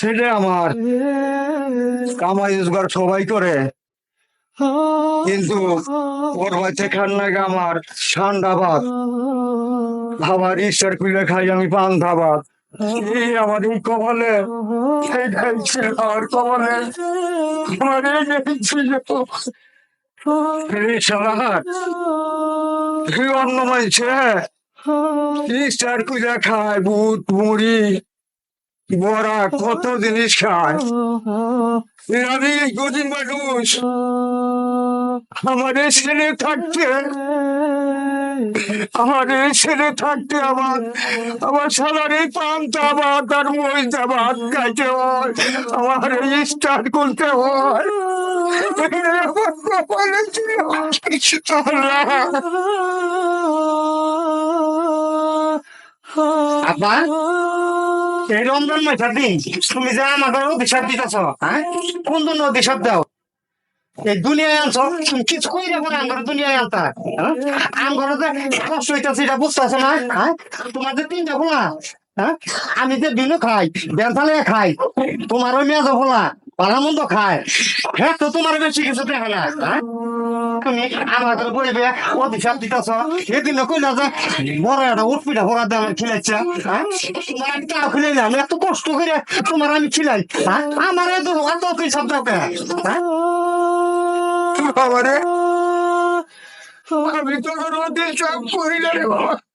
ছেলে আমার কামাই রোজগার সবাই করে। কিন্তু ওর বাচ্চা খান লাগে আমার, ঠান্ডা ভাত ইস্টার খুলে খাই আমি পান্থা ভাত। এই আমার এই আমার কপালে। আমার এই অন্য মাইছে ইস্টার খুঁজা খায় বুট মুড়ি বড়া কত জিনিস খায়। মানুষ। আমার এই ছেলে থাকতে, আমার এই ছেলে থাকতে আমার আমার সালারে পান্তা ভাত আর মহিলা ভাত খাইতে আমার এই স্টার্ট করতে হয়। আমার আল্লাহ। আব্বা এই রমজান মাসের দিন তুমি যে আমাকে অভিশাপ দিতেছ হ্যাঁ? কোন দিন অভিশাপ দাও? এই দুনিয়ায় আনছ, তুমি কিছু কই যাব না আমার দুনিয়ায় আনতা আমার যে কষ্ট হইতেছে, এটা বুঝতেছো না হ্যাঁ? তোমার যে তিনটা ফোলা হ্যাঁ? আমি যে দিনও খাই বেন্থালে খাই, তোমার ওই মেয়াজ ফোলা ভালো মন্দ খায়। হ্যাঁ তো তোমার বেশি কিছু দেখে না হ্যাঁ? তুমি আমাদের বইবে অভিশাপ দিতেছ। সেদিন কইলা যে, বড় একটা উঠপিটা ভরা আমার খিলাইছে হ্যাঁ? তোমার আমি তাও খিলাই না, আমি এত কষ্ট করে তোমার আমি খিলাই হ্যাঁ? আমার এত এত অভিশাপ দাও কে হ্যাঁ? আমারে আমি তো কোনো অতি চাপ করি না রে বাবা।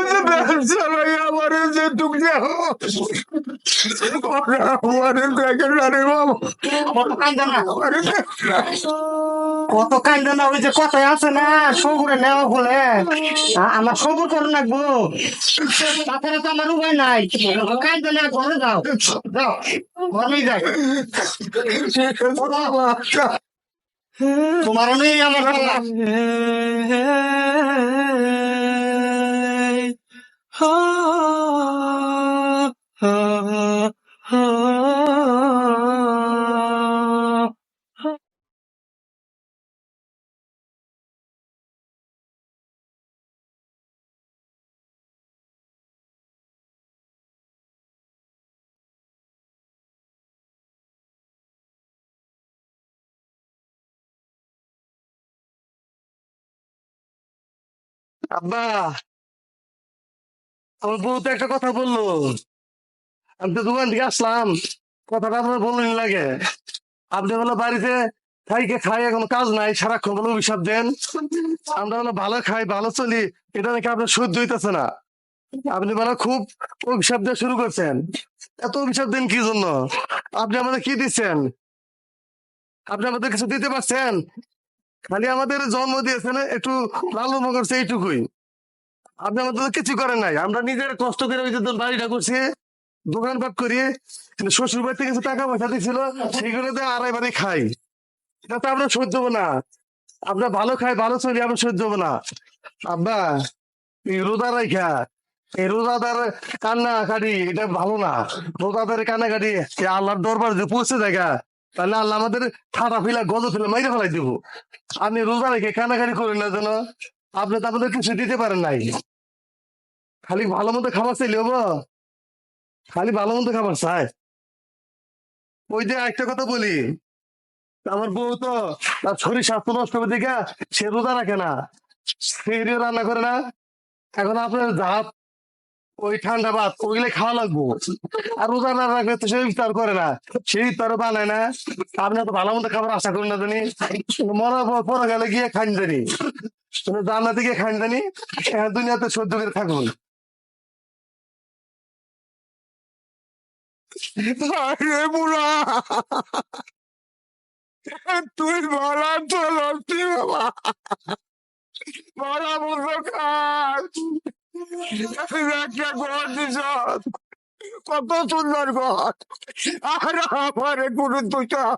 যে ব্যবসা নাই আমার যে টুকরে আমার দেখে জানি বাবা কত কান্দে না আমার কত কান্দে না ওই যে কথায় আছে না সবুরে নেওয়া বলে আমার সবুর করে রাখব তাছাড়া তো আমার উপায় নাই কান্দে না ঘরে যাও যাও ঘরেই যাই তোমার নেই আমার পালা। আব্বা, আমার বউ তো একটা কথা বলল। আমি তো দোকান থেকে আসলাম, কথাটা আপনার লাগে। আপনি বাড়িতে খাই কাজ নাই, সারাক্ষণ বলে অভিশাপ দেন। আমরা ভালো খাই, ভালো চলি, এটা নাকি আপনার সহ্য হইতেছে না। আপনি বলো খুব অভিশাপ দেওয়া শুরু করছেন। এত অভিশাপ দেন কি জন্য? আপনি আমাদের কি দিচ্ছেন? আপনি আমাদের কিছু দিতে পারছেন? খালি আমাদের জন্ম দিয়েছেন একটু লালন করছে এইটুকুই। আপনি আমাদের কিছু করেন নাই। আমরা নিজের কষ্ট করে ওই যে বাড়িটা করছি, দোকানপাট করি শ্বশুর বাড়ি থেকে কিছু টাকা পয়সা দিয়েছিল সেগুলোতে আড়াই বাড়ি খাই। এটা তো আমরা সহ্য না। আমরা ভালো খাই, ভালো চলি, আমরা সহ্য হব না। আব্বা, এই রোজা রাইখা, এই রোজাদার কান্না কাটি এটা ভালো না। রোজাদারের কান্না কাটি আল্লাহর দরবার যে পৌঁছে জায়গা তাহলে আল্লাহ আমাদের ঠাটা ফিলা গজ ফেলে মাইরে ফেলাই দিব। আপনি রোজা রেখে কান্নাকাটি করেন না যেন। আপনি তো আমাদের কিছু দিতে পারেন নাই। খালি ভালো মতো খাবার চাইলে হব। খালি ভালো মতো খাবার চাই। ওই যে একটা কথা বলি, আমার বউ তো তার শরীর স্বাস্থ্য নষ্ট হবে দেখে সে রোজা রাখে না। সেরিও রান্না করে না। এখন আপনার ভাত ওই ঠান্ডা ভাত ওইগুলো খাওয়া লাগবো। আর রোজা না রাখলে তো সে ইফতার করে না। সে ইফতারও বানায় না। আপনি তো ভালো মতো খাবার আশা করেন না জানি। মরার পর পরে গেলে গিয়ে খান জানি। জান্নাতে গিয়ে খান জানি। দুনিয়াতে সহ্য করে থাকুন তুই বলা চলছি বাবা। বলা বুঝো খাস কত সুন্দর ঘর আর আমার কোনো দুটা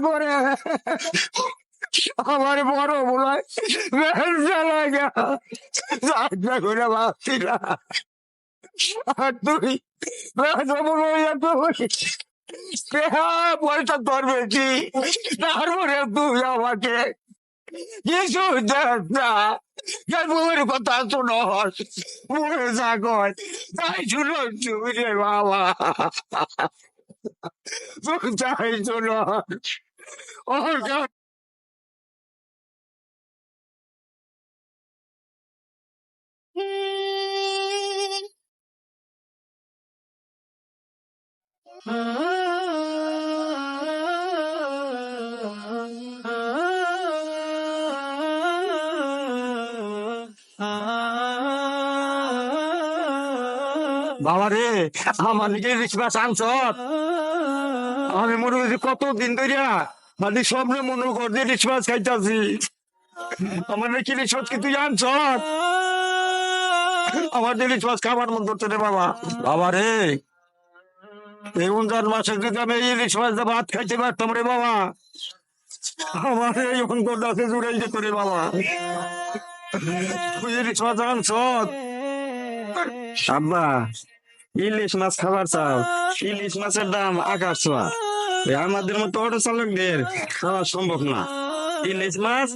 করে আমার বড় বলায় ব্যবসা করে ভাবছি আর তুই ব্যবসা বলো তুই হ্যাঁ তারপরে তুই আমাকে Jesus, Yan mo rin patatunos. Mura sagot. Dahil sunod, sumili mama. Dahil sunod. Oh, God. Huh? বাবা রে আমার নিজের রিসমাস আনছ আমি মনে করছি কত দিন ধরিয়া মানে স্বপ্নে মনে কর যে রিসমাস খাইতাছি। আমার নাকি রিসমাস কি তুই আনছ আমার যে রিসমাস খাবার মন করছে রে বাবা। বাবা রে এই রমজান মাসে যদি আমি এই রিসমাস ভাত খাইতে পারতাম রে বাবা। আমার এই অঙ্কটাকে জুড়ে যেত রে বাবা। তুই রিসমাস আনছ আব্বা ইলিশ মাছ খাবার চাও। ইলিশ মাছের দাম আকাশ ছোঁয়া। আমাদের মতো অটো চালকদের খাওয়া সম্ভব না। ইলিশ মাছ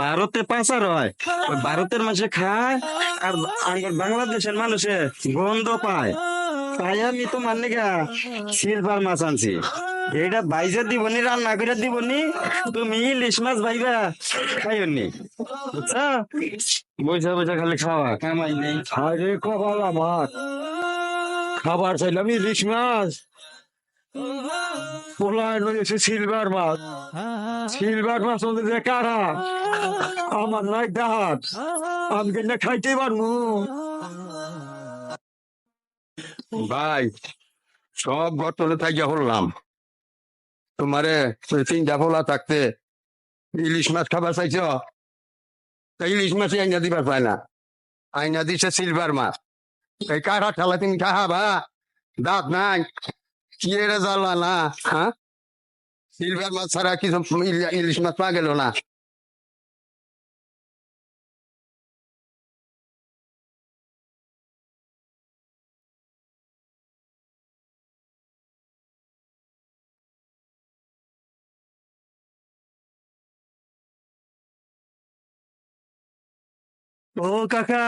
ভারতে পাচার হয়। ওই ভারতের মাসে খায় আর বাংলাদেশের মানুষে গন্ধ পায়। তাই আমি তো তোমার নিকা সিলভার মাছ আনছি। এটা বাইজে দিবনি রান্না করে দিবনি তুমি ইলিশ মাছ ভাইবা খাইনি বুঝছ? বৈশা বৈশা খালি খাওয়া কামাই নেই। আরে কপাল আমার। খাবার চাইলাম ইলিশ মাছ। পোলায় রয়েছে সিলভার মাছ। সিলভার মাছ মধ্যে যে কারা? আমার নাই দাঁত আমি কেন খাইতে পারব? ভাই সব গতলে থাকিয়া হলাম তোমারে তিনটা ফোলা থাকতে ইলিশ মাছ খাবার চাইছ তা ইলিশ মাছই আইনা দিবার পায় না। আইনা দিছে সিলভার মাছ। এই কারা ঠেলা তুমি খাবা দাঁত নাই। কি এরা জ্বালা না হ্যাঁ? সিলভার মাছ ছাড়া কিছু ইলি- ইলিশ মাছ পা গেল না। ও কাকা,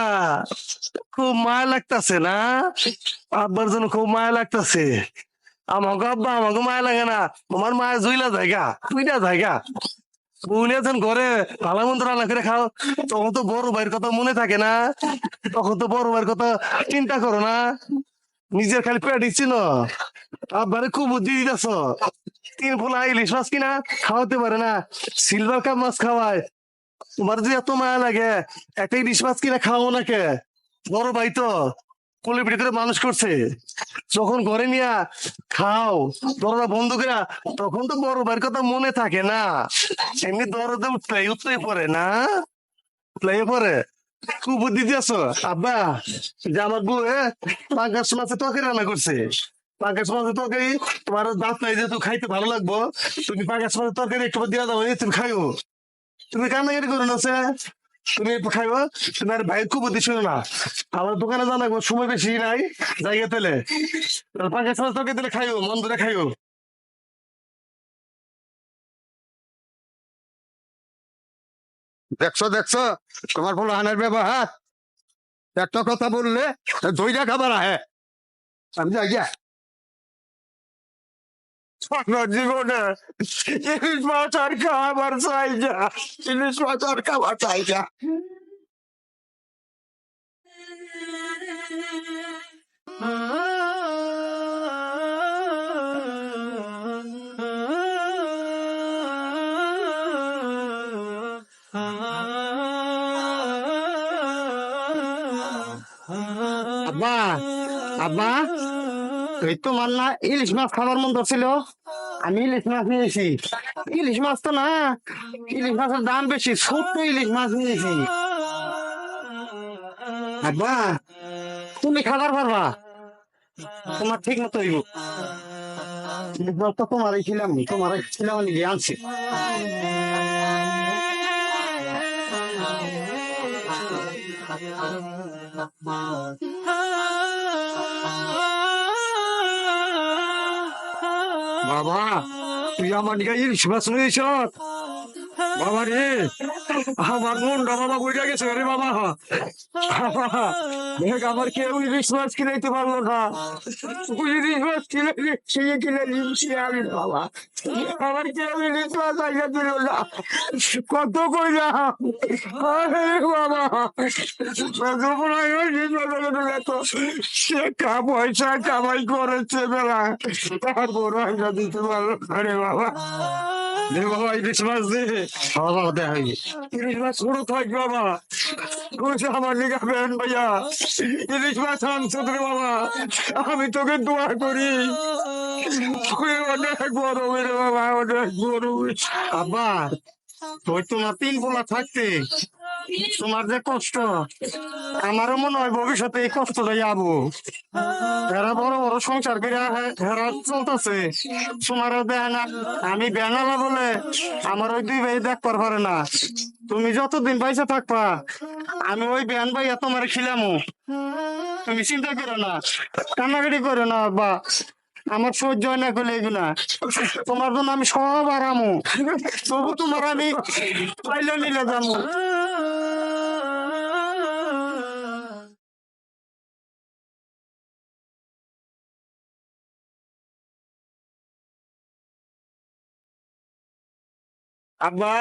খুব মায়া লাগতাছে না? আব্বার জন্য খুব মায়া লাগতাছে। আমাকে আব্বা আমাকে মায়া লাগে না। তোমার মায়া জুইলা জায়গা তুইটা জায়গা। যখন ঘরে ভালো মন্দ রান্না করে খাও, তখন তো বড় ভাইয়ের কথা মনে থাকে না। তখন তো বড় ভাইয়ের কথা চিন্তা করো না। নিজের খালি পেট ছিল আব্বারে খুব বুদ্ধি দিতেছ। তিন ফোলা ইলিশ মাছ কিনা খাওয়াতে পারে না। সিলভার কাপ মাছ খাওয়ায়। তোমার যে এত মায়া লাগে একটা ইলিশ মাছ কিনা খাওয়াও না কে বড় ভাই তো কোলে পিঠে করে মানুষ করছে। যখন ঘরে নিয়া খাও, দরজা বন্ধ করে তখন তো বড় ভাইয়ের কথা মনে থাকে না। এমনি দরজা উঠলে উঠলেই পরে না? উঠলেই পরে খুব বুদ্ধি দিয়েছ। আব্বা, যে আমার বউ পাঙ্কাশ তরকারি রান্না করছে। পাঙ্কাশ মাছের তরকারি, তোমার দাঁত নাই যে যেহেতু খাইতে ভালো লাগবো, তুমি পাঙ্কাশ মাছের তরকারি একটু দিয়া দাও তুমি খাইও। তুমি কান্নাকাটি করো না তুমি খাইবো? তোমার ভাই খুব শুনো না। আমার দোকানে জানাব সময় বেশি নাই, জায়গা তেলে। পাঙ্কাশ মাছ তরকারি দিলে খাইও, মন ধরে খাইও। দেখছ দেখছ? তোমার বলো হানের ব্যবহার একটা কথা বললে দইটা খাবার আহে আমি গিয়া। আমার জীবনে ইলিশ মাছ আর খাবার চাই না ইলিশ মাছ আর খাবার চাই না আব্বা তোমার না ইলিশ মাছ খাবার মন ছিল আমি ইলিশ মাছ নিয়েছি। ইলিশ মাছ তো না, ইলিশ মাছের দাম বেশি ছোট্ট ইলিশ মাছ নিয়েছি। আব্বা, তুমি খাবার পারবা? তোমার ঠিক মতো হইব। তো তোমার ছিলাম তোমার ছিলাম নিয়ে আনছি। বাবা তুই আমার দিকে ইলিশ মাছ নিয়েছ বাবা রে আমার মনটা বাবা বইটা গেছে রে বাবা। দেখ আমার কেউ ইলিশ কিনাইতে পারল না। ইলিশ মাছ কিনে খেয়ে কিনে নিচ্ছি আমি, বাবা। আমার কেউ ইলিশ মাছ আইয়া দিল না। কত কইলাম? আরে বাবা যখন ইলিশ মাছ আইয়া দিল তো সে কা পয়সা কামাই করেছে বেলা। তারপর আইয়া দিতে পারল রে বাবা। দে বাবা ইলিশ মাছ দে। ভাইয়া মাছ বাবা। আমি তোকে দোয়া করি। অনেক রে বাবা অনেক বড় আবার তোর তোমার তিন পোলা থাকতে। তোমার যে কষ্ট, আমারও মনে হয় ভবিষ্যতে এই কষ্টটা যাব এরা বড় বড় সংসার করে হেরা চলতেছে। তোমারও দেয় না, আমি বেনালা বলে আমার ওই দুই ভাই দেখবার পারে না। তুমি যতদিন পয়সা থাকবা, আমি ওই বেন ভাইয়া তোমার খিলামো। তুমি চিন্তা করো না, কান্নাকাটি করো না বা আমার সহ্য হয় না করলে এগুলা। তোমার জন্য আমি সব আরামো। তবু তোমার আমি পাইলে নিলে যাব আব্বা,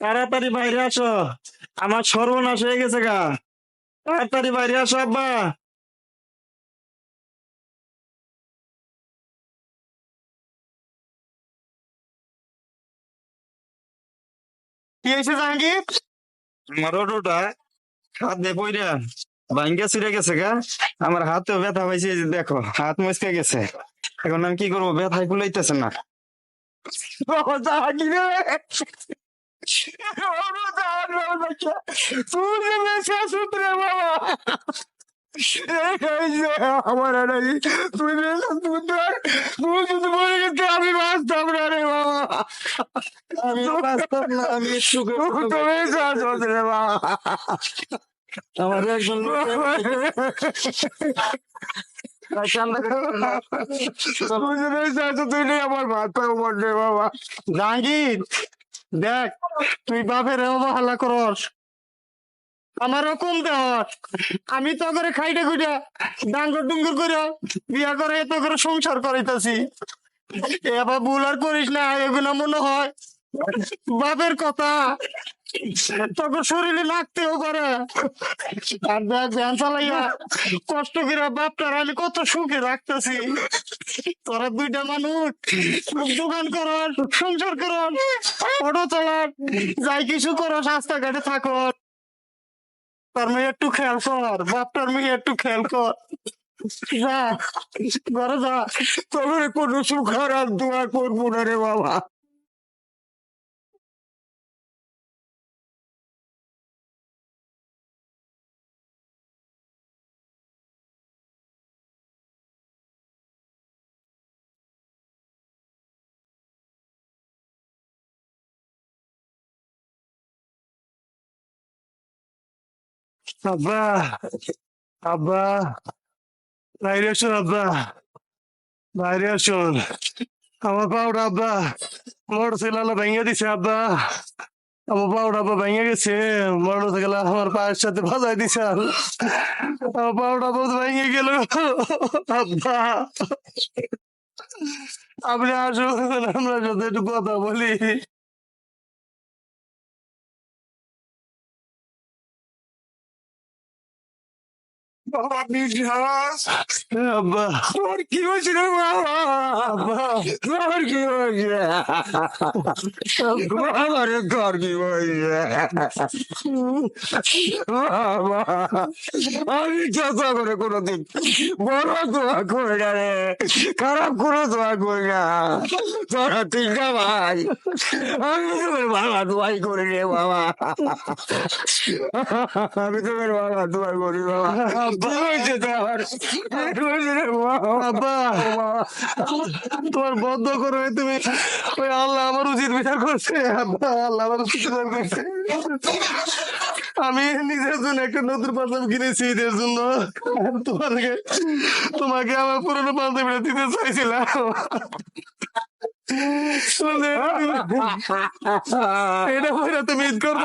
তাড়াতাড়ি বাইরে আসো। আমার সর্বনাশ হয়ে গেছে গা। তাড়াতাড়ি বাইরে আসো, আব্বা। কি হয়েছে, জাহাঙ্গীর? আমার হাত দিয়ে পইরা ভাঙ্গা ছিঁড়ে গেছে গা। আমার হাতেও ব্যথা পাইছে দেখো, হাত মচকে গেছে। এখন আমি কি করব? ব্যথায় ফুলাইতেছে না। আমার তুই তুই যদি মরে আমি বাঁচতাম না রে বাবা আমি বাঁচতাম না আমি একটু তুই তো বেঁচে রে বাবা আমার একজন দেখ তুই বাপের অবহেলা করস আমারও কম দেওয়ার আমি তো করে খাইটে খুঁজে ডাঙ্গর ডুঙ্গর করে বিয়া করে এত করে সংসার করাইতাছি এবার ভুল আর করিস না, এগুলো মনে হয় বাপের কথা। তখন শরীরে লাগতেও করে আর দেখ ভ্যান চালাইয়া কষ্ট করে বাপটার আমি কত সুখে রাখতেছি। তোরা দুইটা মানুষ দোকান করস, সংসার করস, অটো চালাস, যাই কিছু করস, রাস্তাঘাটে থাকো তার মেয়ে একটু খেয়াল কর, বাপটার মেয়ে একটু খেয়াল কর। যা, ঘরে যা। তবে কোনো সুখ আর দোয়া করব না রে বাবা। আব্বা আব্বা, বাইরে আসুন আব্বা, বাইরে আসুন। আমার পাউডা আব্বা মোটর সাইকেল ভেঙে দিছে আব্বা। আমার পাউডা আব্বা ভেঙে গেছে মোটর সাইকেল আমার পায়ের সাথে বাজাই দিছে। আমার পাউডা বহুত ভেঙে গেল। আব্বা, আপনি আসুন, আমরা সাথে একটু কথা বলি। আমি যত করে কোনোদিন বড় দোয়া করি না রে খারাপ কোনো দোয়া করি না তোরা তিনটা ভাই আমি তোমার বাবা দোয়াই করি রে বাবা আমি তোমার বাবা দোয়া করি বাবা। তোমার বদ্ধ করে তুমি। ওই আল্লাহ আমার উচিত বিচার করছে। আল্লাহ আমার উচিত বিচার করছে। আমি নিজের জন্য একটা নতুন পাঞ্জাবি কিনেছি ঈদের জন্য। তোমাকে তোমাকে আমার পুরনো পাঞ্জাবিটা দিতে চাইছিলাম। এটা পরে তুমি ঈদ করব।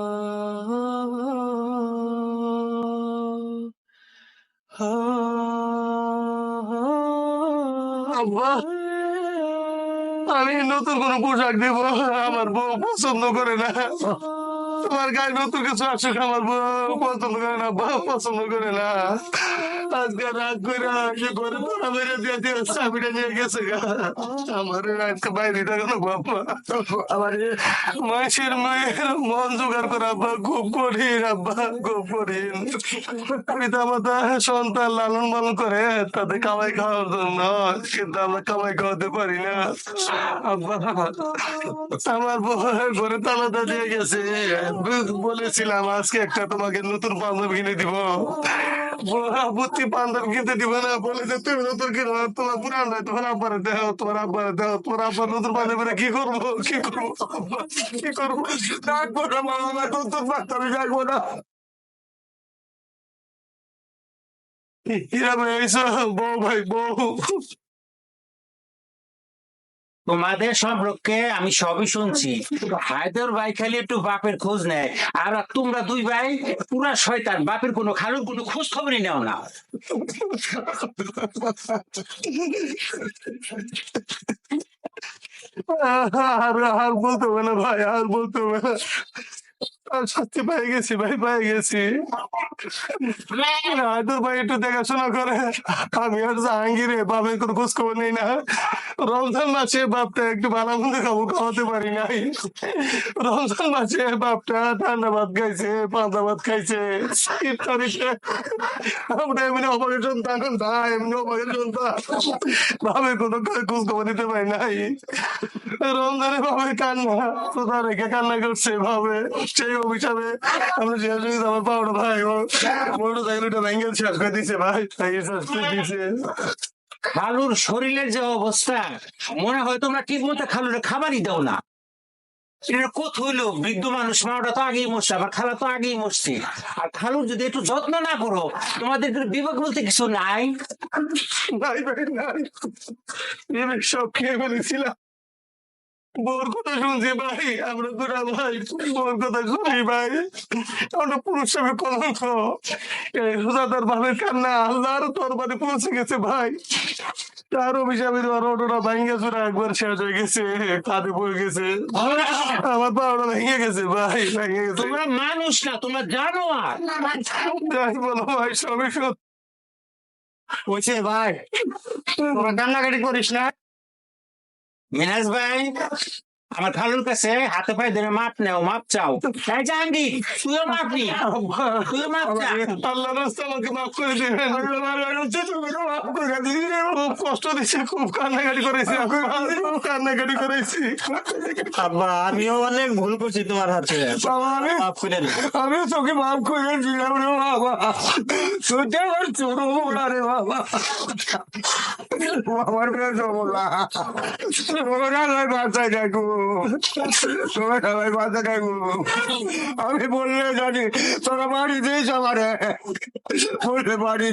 আব্বা আমি নতুন কোনো পোশাক দেব আমার বউ পছন্দ করে না। তোমার গায়ে নতুন কিছু আসুক আমার বউ, পছন্দ করে না, বউ পছন্দ করে না। আজকে রাগ করে করে দিয়ে দিয়ে চাবিটা নিয়ে গেছে আমার বাইরে আমার মেয়ের মন জোগাড় করা, আব্বা, খুব কঠিন, আব্বা, খুব কঠিন। পিতা মাতা সন্তান লালন পালন করে, তাদের কামাই খাওয়ার জন্য, কিন্তু আমরা কামাই খাওয়াতে পারি না। আব্বা, আমার বউয়ের ঘরে তালাটা দিয়ে গেছে। বলেছিলাম, আজকে একটা তোমাকে নতুন পাঞ্জাবি কিনে দিব। বুদ্ধি পাঞ্জাবি কিনতে দিব না, বলে যে তুমি নতুন কিনো, তোমার পুরান নয় তোমার আব্বারে দেও, তোমার আব্বারে দেও, তোমার আব্বার নতুন পাঞ্জাবি কি করব কি করব? কি করব? ডাকবো না মামা নতুন বাচ্চা ডাকবো না। হিরা ভাই এসো, বউ ভাই, বউ। তোমাদের সম্পর্কে আমি সবই শুনছি। হায়দর ভাই খালি একটু বাপের খোঁজ নেয়। আর তোমরা দুই ভাই, পুরা শয়তান, বাপের কোনো খালুর কোনো খোঁজ খবরই নেও না। আর আর বলতে হবে না ভাই, আর বলতে হবে না। শাস্তি পেয়ে গেছি ভাই পেয়ে গেছি। হায়দর ভাই একটু দেখাশোনা করে। আমি আর জাহাঙ্গীরে বাপের কোনো খোঁজ খবর নেই না। রমজান মাসে বাপটা একটু ভালো মন্দ খাব খাওয়াতে পারি নাই। রমজান মাসে বাপটা ঠান্ডা ভাত খাইছে পান্তা ভাত খাইছে। ইফতারিতে আমরা এমনি অবাকের সন্তান না এমনি অবাকের সন্তান বাপের কোনো খোঁজ খবর নিতে পারি নাই। রমজানে ভাবে কান্না কোথা রেখে কান্না করছে ভাবে? সেই অভিশাপে আমরা শেষ আমার পাওনা ভাই মোটর সাইকেলটা ভেঙে শেষ করে দিছে ভাই তাই শেষ করে দিছে খালুর শরীরের যে অবস্থা মনে হয় তোমরা ঠিক মতো খালুরে খাবারই দাও না। এটা কোথ হইল? বৃদ্ধ মানুষ মাওটা তো আগেই মরছে আবার খালা তো আগেই মরছে। আর খালুর যদি একটু যত্ন না করো তোমাদের বিবেক বলতে কিছু নাই? নাই ভাই নাই। সব খেয়ে ফেলেছিলাম। বোর কথা শুনছি ভাই আমরা দুরা ভাই বোর কথা শুনি ভাই। আমরা পুরুষ হিসেবে কলঙ্ক এই হুদাদার ভাবের কান্না আল্লাহর পৌঁছে গেছে ভাই। তার অভিশাপে তোমার অটোটা ভেঙে চুরা একবার শেষ হয়ে গেছে কাঁধে পড়ে গেছে। আমার পাওয়াটা ভেঙে গেছে ভাই ভেঙে গেছে। তোমরা মানুষ না তোমরা জানো আর যাই বলো ভাই সবই সত্যি। বলছে ভাই তোরা কান্নাকাটি করিস না? মিনাজ ভাই আমার খালুর কাছে হাতে পায়ে ধরে মাপ নেও মাপ চাও। এই জাহাঙ্গীর তুইও মাপ নি। তুইও মাপ চা। আল্লাহ রাস্তা আমাকে মাফ করে দিবেন। মাফ করে দিবেন খুব কষ্ট দিচ্ছে খুব কান্নাকাটি করেছি খুব কান্নাকাটি করেছি। আব্বা আমিও অনেক ভুল করছি তোমার হাতে বাবা আমি মাফ করে দিও আমি তোকে মাফ করে দিলাম রে বাবা। তুই আমার ছোট বলা রে বাবা। আমার ওরা নয় বাচ্চা থাকব আমি বললে জানি তোরা বাড়ি দিস আমারে। বললে বাড়ি